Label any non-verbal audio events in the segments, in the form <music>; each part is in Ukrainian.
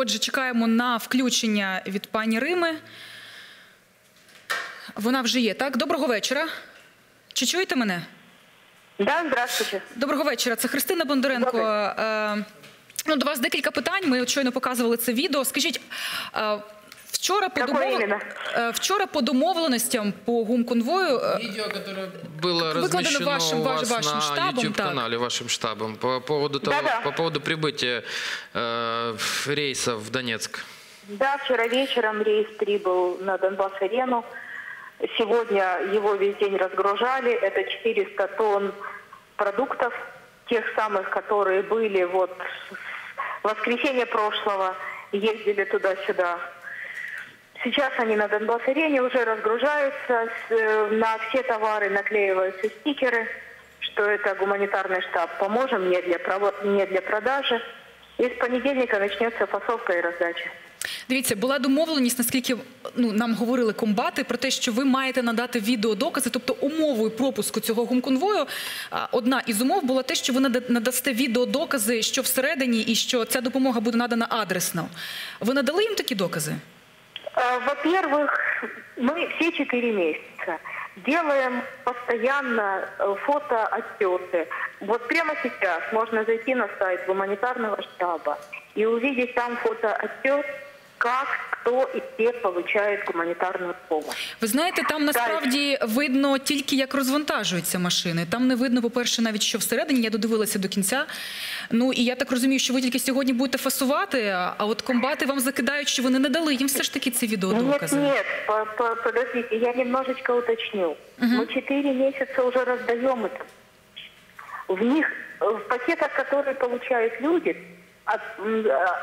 Отже, чекаємо на включення від пані Рими. Вона вже є, так? Доброго вечора. Чи чуєте мене? Да, здравствуйте. Доброго вечора. Це Христина Бондаренко. Добрий. Е, ну, до вас декілька питань. Ми щойно показували це відео. Скажіть, е, вчора по, домов... вчора по домовленостям по гумконвою Видео, которое было размещено вашим- у вас вашим на штабом, YouTube-канале, вашим штабом, по поводу, того, Да-да. по поводу прибытия э, рейса в Донецк. Да, вчера вечером рейс прибыл на Донбасс-арену. Сегодня его весь день разгружали. Это 400 тонн продуктов, тех самых, которые были вот с воскресенья прошлого, ездили туда-сюда. Сейчас они на Донбасс-арене уже разгружаются, с- э, на все товары наклеиваются стикеры, что это гуманитарный штаб. Поможем не для, прово- не для продажи. И с понедельника начнется фасовка и раздача. Дивіться, була домовленість, наскільки ну нам говорили комбати про те, що ви маєте надати відеодокази, тобто умовою пропуску цього гумконвою. а, Одна із умов була те, що ви нада- надасте відеодокази, що всередині, і що ця допомога буде надана адресно. Ви надали їм такі докази? Э, Во-первых, мы все четыре месяца делаем постоянно э, фотоотчеты. Вот прямо сейчас можно зайти на сайт гуманитарного штаба и увидеть там фотоотчет, как, кто и где получает гуманитарную помощь. Ви знаєте, там насправді видно тільки як розвантажуються машини. Там не видно, по-перше, навіть що всередині. Я додивилася до кінця. Ну і я так розумію, що ви тільки сьогодні будете фасувати. А а от комбати вам закидають, що вони не дали їм все ж таки ці Нет, відеодокази. нет, по- по- подождите, я немножечко уточню. Мы четыре месяца уже раздаем это. В них, э, в пакетах, которые получают люди, от- м, э,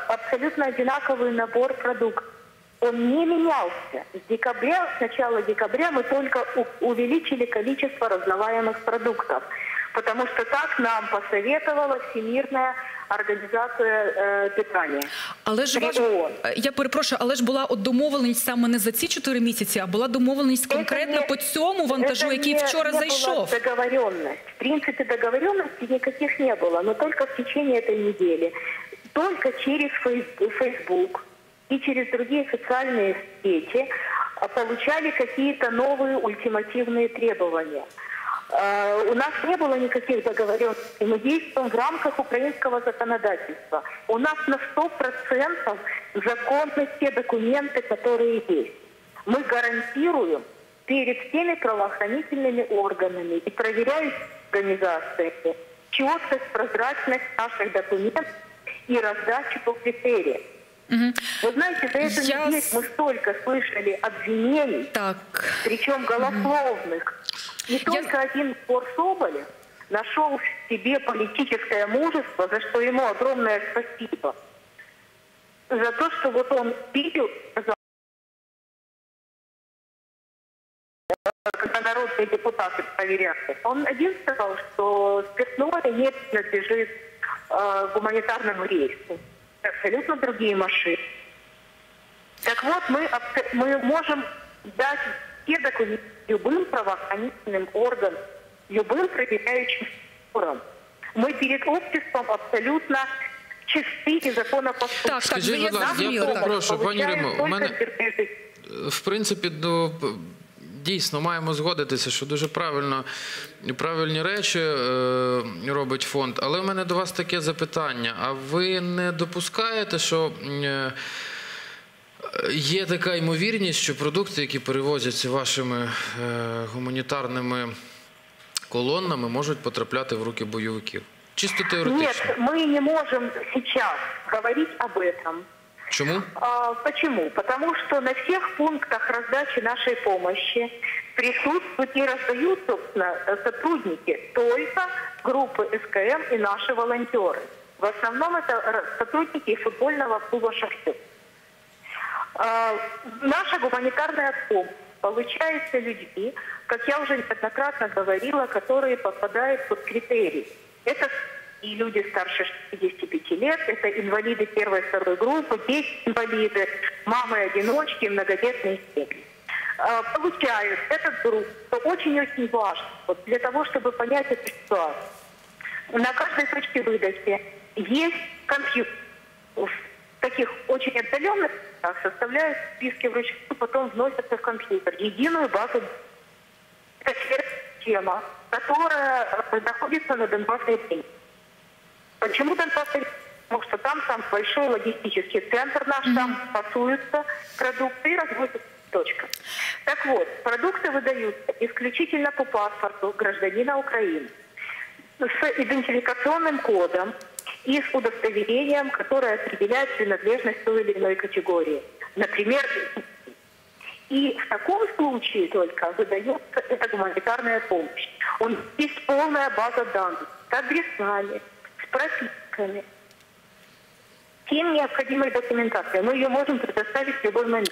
абсолютно одинаковый набор продуктов. Он не менялся. С декабря, с начала декабря мы только у- увеличили количество раздаваемых продуктов. Потому что так нам посоветовала Всемирная организация э, питания. Але ж ваш... ООН. Е, я перепрошую, але ж була от домовленість саме не за ці чотири місяці, а була домовленість конкретно Это не- по цьому вантажу, это який не- вчора не зайшов. Была договоренность. В принципе, договоренностей никаких не было, но только в течение этой недели. Только через Facebook и через другие социальные сети а, получали какие-то новые ультимативные требования. Э, У нас не было никаких договоренностей. Мы действуем в рамках украинского законодательства. У нас на 100% законны те документы, которые есть. Мы гарантируем перед всеми правоохранительными органами и проверяющими организациями четкость, прозрачность наших документов и раздачу по критериям. Вы знаете, за эту Я с- мы столько слышали обвинений, Так. причем голословных. И только один Спор Соболев нашел в себе политическое мужество, за что ему огромное спасибо. За то, что вот он видел, когда народные депутаты проверяли. Он один сказал, что спиртное не принадлежит э, гуманитарному рейсу. Абсолютно другие машины. Так вот, мы, абс- мы можем дать все документы любым правоохранительным органам, любым проверяющим структурам. Мы перед обществом абсолютно чисты и законопослушны. Так, так, Скажіть, я будь ласка, я зрозуміла, так. перепрошую, пані Получаем Римо, у только мене терпежи. в принципі до дійсно маємо згодитися, що дуже правильно правильні речі е, робить фонд. Але в мене до вас таке запитання: а ви не допускаєте, що е, є така ймовірність, що продукти, які перевозяться вашими е, гуманітарними колоннами, можуть потрапляти в руки бойовиків? Чисто теоретично. Нет, мы не можем сейчас говорить об этом. Чому? А, почему? Потому что на всех пунктах раздачи нашей помощи присутствуют и раздают, собственно, сотрудники только группы СКМ и наши волонтеры. В основном это сотрудники футбольного клуба «Шахтер». А, Наша гуманитарная помощь получается людьми, как я уже неоднократно говорила, которые попадают под критерии. Это и люди старше 65 лет, это инвалиды первой и второй группы, дети инвалиды, мамы-одиночки, многодетные семьи. А, Получают этот групп, что очень-очень важно, вот для того, чтобы понять эту ситуацию. На каждой точке выдачи есть компьютер. Таких очень отдаленных местах составляют списки вручную, потом вносятся в компьютер. Единую базу. Это тема, которая э, находится на Донбассе. Почему Донбасс? Потому что там сам большой логистический центр наш, там пасуются продукты и развозятся. Точка. Так вот, продукты выдаются исключительно по паспорту гражданина Украины с идентификационным кодом и с удостоверением, которое определяет принадлежность той или иной категории. Например, и в таком случае только выдается эта гуманитарная помощь. Нас есть полная база данных с адресами, с прописками, всем необходимой документацией. Мы ее можем предоставить в любой момент.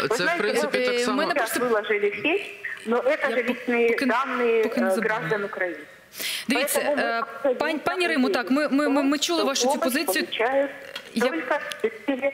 Вы Це, в знаете, принципі, мы так э, само. мы на- сейчас выложили в сеть, но это Я же по- личные поки- данные поки не э, забуду. граждан Украины. Дивіться, Поэтому мы е, абсолютно пані, пані Римо, так, ми, ми, ми, ми чули что вашу цю помощь позицію. получают Я- только жители,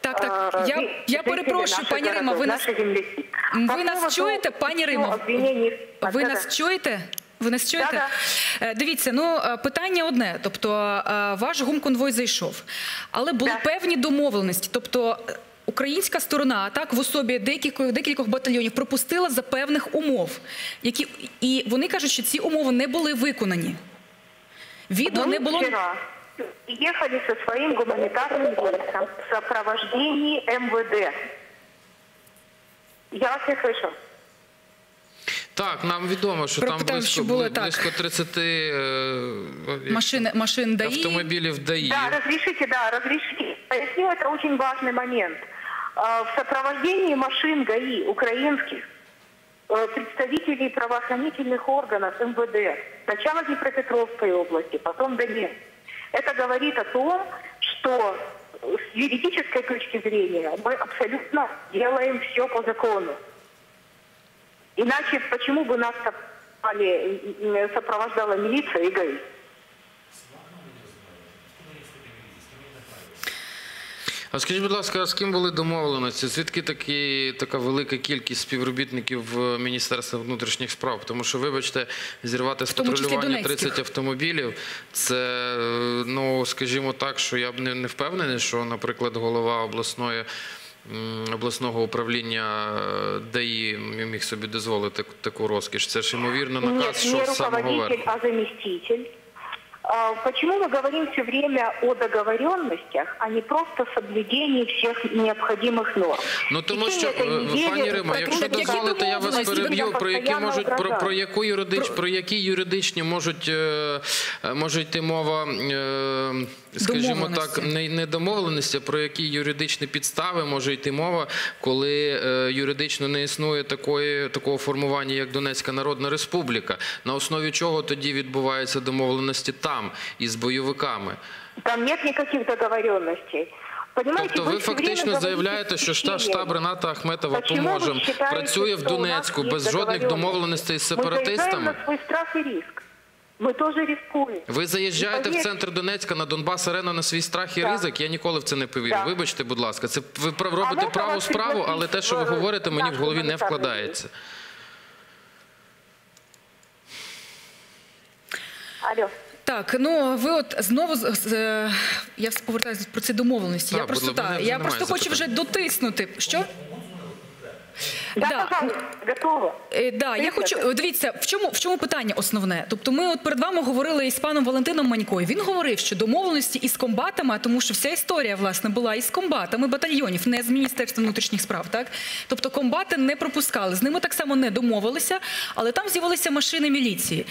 Так, так, э, я, жители я перепрошую, наших пані Рима, городов, ви нас, наши земляки. ви По нас поводу чуєте, пані Рима? обвинений- Ви Да, нас да. чуєте? Ви нас чуєте? Да-да. Е, Дивіться, ну е, питання одне. Тобто е, ваш гумконвой зайшов, але були Да. певні домовленості. Тобто е, українська сторона так в особі декількох, декількох батальйонів пропустила за певних умов, які і вони кажуть, що ці умови не були виконані. Відео Мы не було вчера ехали со своим гуманитарным рейсом в сопровождении МВД. Я вас не слышу. Так, нам відомо, що Про там питання, близько, що було так. близько 30 е, машин, машин ДАІ. автомобілів ДАІ. Да, разрешите, да, разрешите. Поясню, это очень важный момент. А, В сопровождении машин ГАИ украинских э, представителей правоохранительных органов МВД, сначала Днепропетровской области, потом Донецк. Это говорит о том, что с юридической точки зрения мы абсолютно делаем все по закону. Иначе почему бы нас м, сопровождала милиция и ГАИ? А скажіть, будь ласка, а з ким були домовленості? Звідки такі, така велика кількість співробітників Міністерства внутрішніх справ? Тому що, вибачте, зірвати з патрулювання 30 автомобілів, це, е, ну, скажімо так, що я б не, не впевнений, що, наприклад, голова обласної м, Обласного управління е, ДАІ міг собі дозволити таку розкіш. Це ж ймовірно наказ, Нет, що не з самого руководитель, верху. а заместитель. А, Почему мы говорим все время о договоренностях, а не просто соблюдении всех необходимых норм? Ну В тому течение що этой е, недели пані Римо, якщо так які дозволите, я вас домовленості? переб'ю. Про які постоянно можуть про, про угрожають. яку юридич, про які юридичні можуть е, е, може йти мова, е, скажімо так, Домовленості. не, не домовленості, а про які юридичні підстави може йти мова, коли е, юридично не існує такої такого формування, як Донецька Народна Республіка. На основі чого тоді відбуваються домовленості там із бойовиками? Там нет никаких договоренностей. Понимаете, Тобто ви всё время фактично говорите заявляєте, що штаб, исключением. штаб Рената Ахметова Почему вы поможем считаете, працює в что у нас Донецьку есть без жодних договоренности? домовленостей з Мы заезжаем сепаратистами. на свой страх и риск. Мы тоже рискуем. Ви заїжджаєте в центр Донецька на Донбас Арена на свій страх і Так. ризик. Я ніколи в це не повірю. Так. Вибачте, будь ласка, це ви прав- робите праву справу, але те, що ви говорите, мені в голові не вкладається. Алло. Так, ну ви от знову е, я повертаюся про ці домовленості. Так, я просто так, я просто хочу вже дотиснути. Що? Да, Да. пожалуйста, готово. Е, да, я хочу дивіться, в чому в чому питання основне. Тобто, ми от перед вами говорили із паном Валентином Манькою. Він говорив, що домовленості із комбатами, тому що вся історія власне була із комбатами батальйонів, не з міністерства внутрішніх справ. Так, тобто комбати не пропускали. З ними так само не домовилися, але там з'явилися машини міліції.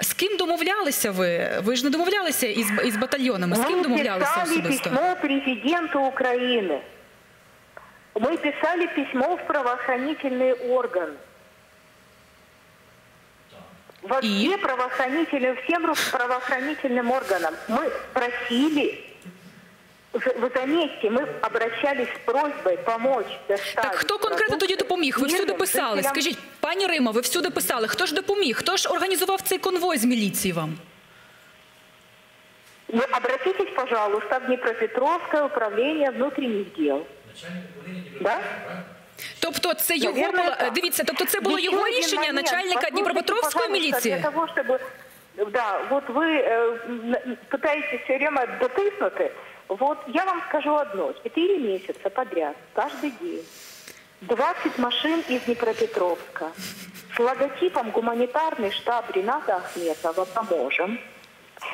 З ким домовлялися ви? Ви ж не домовлялися із із батальйонами. З ким домовлялися особисто? письмо президенту Украины. Мы писали письмо в правоохранительные органы. Во И? все правоохранительные, всем ру- правоохранительным органам мы просили, в- вы заметьте, мы обращались с просьбой помочь доставить Так хто конкретно тоді допоміг? Ви всюди мирным писали. жителям Скажіть, пані Рима, ви всюди писали. Хто ж допоміг? Хто ж організував цей конвой з міліції вам? Вы обратитесь, пожалуйста, в Днепропетровское управление внутренних дел. Да? Тобто це його Наверное, була так. дивіться, тобто це було Еще його один рішення момент. начальника Послушайте, Дніпропетровської пожалуйста, міліції. Для того, чтобы... Да, вот вы э, м, пытаетесь все время дотиснути. Вот я вам скажу одно. Четыре месяца подряд, каждый день, 20 машин из Днепропетровска с логотипом «Гуманитарный штаб Рената Ахметова «Поможем»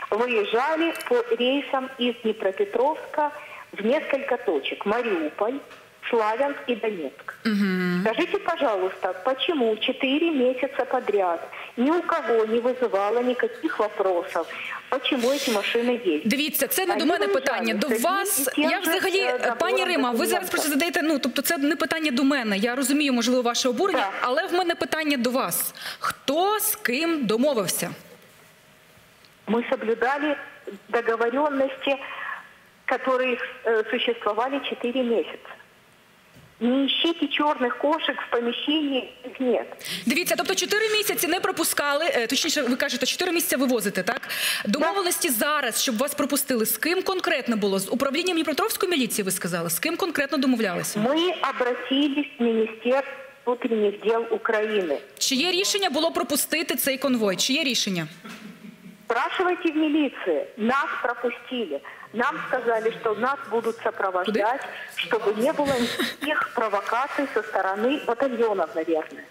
выезжали по рейсам из Днепропетровска в несколько точек. Мариуполь, Славянск и Донецк. Скажите, пожалуйста, почему 4 месяца подряд ни у кого не вызывало никаких вопросов, почему эти машины есть? Дивіться, це не до Вони мене виїжджали питання. До з одним вас і тим я же, взагалі, е, пані набором Рима, ви зараз документів. просто задаєте. Ну тобто, це не питання до мене. Я розумію, можливо, ваше обурення, Так. але в мене питання до вас: хто з ким домовився? Мы соблюдали договоренности, которые э, существовали 4 месяца. Не ищите черных кошек в помещении, их нет. Дивіться, тобто 4 місяці не пропускали. е, Точніше, ви кажете, 4 місяці вивозите, так? Домовленості зараз, щоб вас пропустили. З ким конкретно було? З управлінням Дніпропетровської міліції ви сказали? З ким конкретно домовлялися? Мы обратились в Министерство внутренних дел Украины. Чиє рішення було пропустити цей конвой? Чиє рішення? Спрашивайте в милиции. Нас пропустили. Нам сказали, что нас будут сопровождать, чтобы не было никаких провокаций со стороны батальонов, наверное.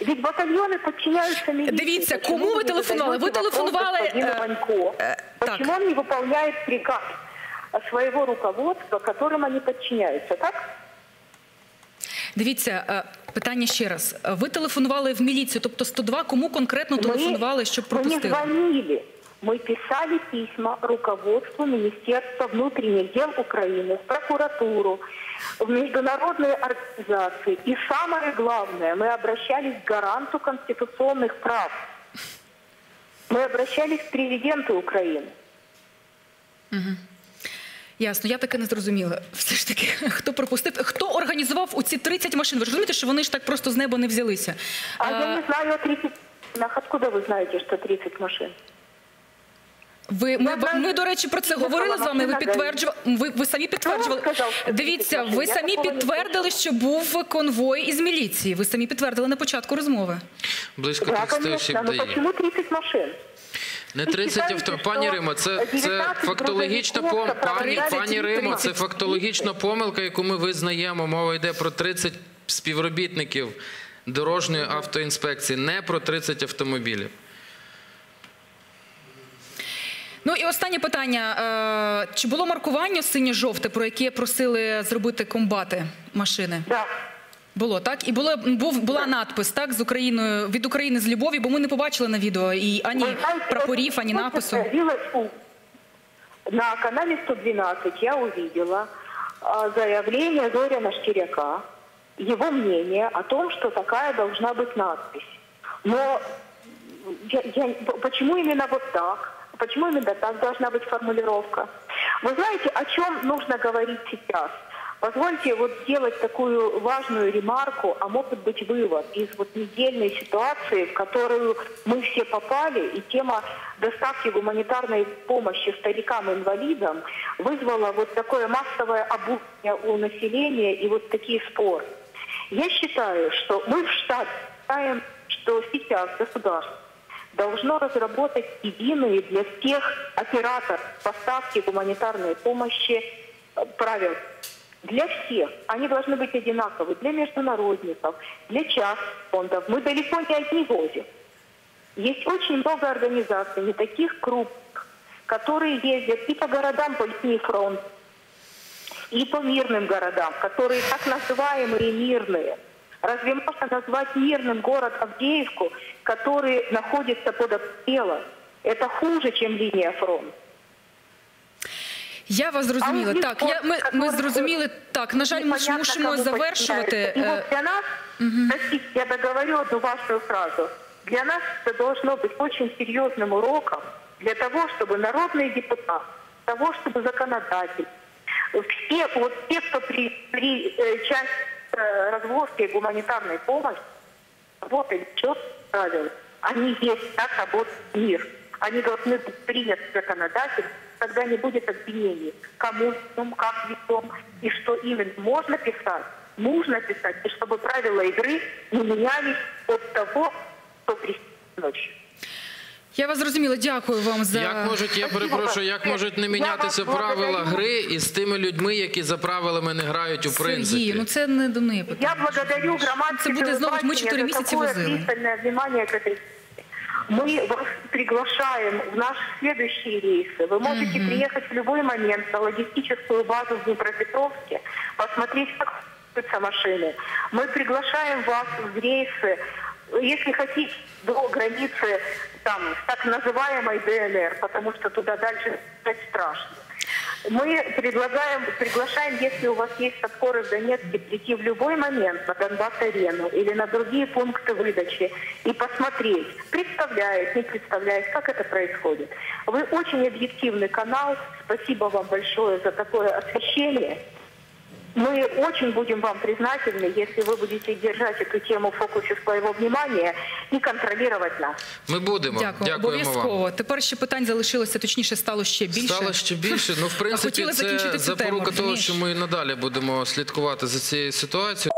Ведь батальоны подчиняются милиции. Дивіться, Почему кому ви не телефонували? Ви задаете вопрос телефонували, господину е, Ванько? е, так. Почему он не выполняет приказ своего руководства, которым они подчиняются, так? Дивіться, е, питання ще раз. Е, Ви телефонували в міліцію, тобто 102, кому конкретно телефонували, щоб мы не пропустили? звонили. Мы писали письма руководству Министерства внутренних дел Украины, в прокуратуру, в международные организации. И самое главное, мы обращались к гаранту конституционных прав. Мы обращались к президенту Украины. Ясно, я таки не зрозуміла. Все ж таки, <laughs> хто пропустив, хто організував у ці 30 машин? Ви ж розумієте, що вони ж так просто з неба не взялися. А Е, я не знаю о 30 машинах. Откуда вы знаете, что 30 машин? Ви ми, знаю, ми до речі про це говорили з вами. Ви підтверджували. Ви, ви самі підтверджували. Дивіться, ви самі підтвердили, що був конвой із міліції. Ви самі підтвердили на початку розмови. Близько Да, 30 осіб дає. 30 машин? Не Ви 30 авто. Пані Римо, це, це фактологічна пом... грузовиків пані, пані Римо, це фактологічна помилка, яку ми визнаємо. Мова йде про 30 співробітників дорожньої автоінспекції, не про 30 автомобілів. Ну і останнє питання: Е, чи було маркування синьо-жовте, про яке просили зробити комбати машини? Да. Було так, і було був була надпис так з Україною від України з любові, бо ми не побачили на відео і ані Вы знаете, прапорів, это ані просто напису. появилось у- На канале 112 я увидела а, заявление Зоряна Штиряка, его мнение о том, что такая должна быть надпись. Но я- я- почему именно вот так? Почему именно так должна быть формулировка? Вы знаете, о чем нужно говорить сейчас? Позвольте вот сделать такую важную ремарку, а может быть вывод из вот недельной ситуации, в которую мы все попали, и тема доставки гуманитарной помощи старикам-инвалидам вызвала вот такое массовое обурение у населения и вот такие споры. Я считаю, что мы в штате считаем, что сейчас государство должно разработать единые для всех операторов поставки гуманитарной помощи э, правила. Для всех. Они должны быть одинаковы. Для международников, для частных фондов. Мы далеко не одни возим. Есть очень много организаций, не таких крупных, которые ездят и по городам по линии фронта, и по мирным городам, которые так называемые мирные. Разве можно назвать мирным город Авдеевку, который находится под обстрелом? Это хуже, чем линия фронта. Я вас зрозуміла. Так, я, ми, ми зрозуміли. Так, на жаль, ми ж мусимо завершувати. вот для нас, простите, я договорю одну важную фразу. Для нас это должно быть очень серьезным уроком для того, чтобы народные депутаты, для того, чтобы законодатель, все, вот те, кто при, при э, часть э, развозки гуманитарной помощи, работали четко правила. Они есть, так работает мир. Они должны быть приняты законодатель, тогда не будет обвинений, кому везем, как везем и что именно можно писать, нужно писать, и чтобы правила игры не менялись от того, кто пришел ночью. Я вас зрозуміла. Дякую вам за Як можуть, я перепрошую, як можуть не Я мінятися вас правила благодарю. гри із тими людьми, які за правилами не грають у принципі? Сергій. Ну це не до неї Я питання. благодарю громадское Это будет снова, мы четыре телебачение за месяца такое возили. пристальное внимание к этой мы вас приглашаем в наши следующие рейсы. Вы можете приехать в любой момент на логистическую базу в Днепропетровске, посмотреть, как двигаются машины. Мы приглашаем вас в рейсы, если хотите, до границы там, с так называемой ДНР, потому что туда дальше стать страшно. Мы предлагаем, приглашаем, если у вас есть подпоры в Донецке, прийти в любой момент на Донбасс-арену или на другие пункты выдачи и посмотреть, представляет, не представляет, как это происходит. Вы очень объективный канал. Спасибо вам большое за такое освещение. Мы очень будем вам признательны, если вы будете держать эту тему в фокусе своего внимания и контролировать нас. Ми будемо. Дякую. Дякуємо вам. Обов'язково. Тепер ще питань залишилося, точніше, стало ще більше. Стало ще більше. Ну, в <laughs> принципі, Хотіли закінчити це цю запорука тему, того, розумієш? що ми і надалі будемо слідкувати за цією ситуацією.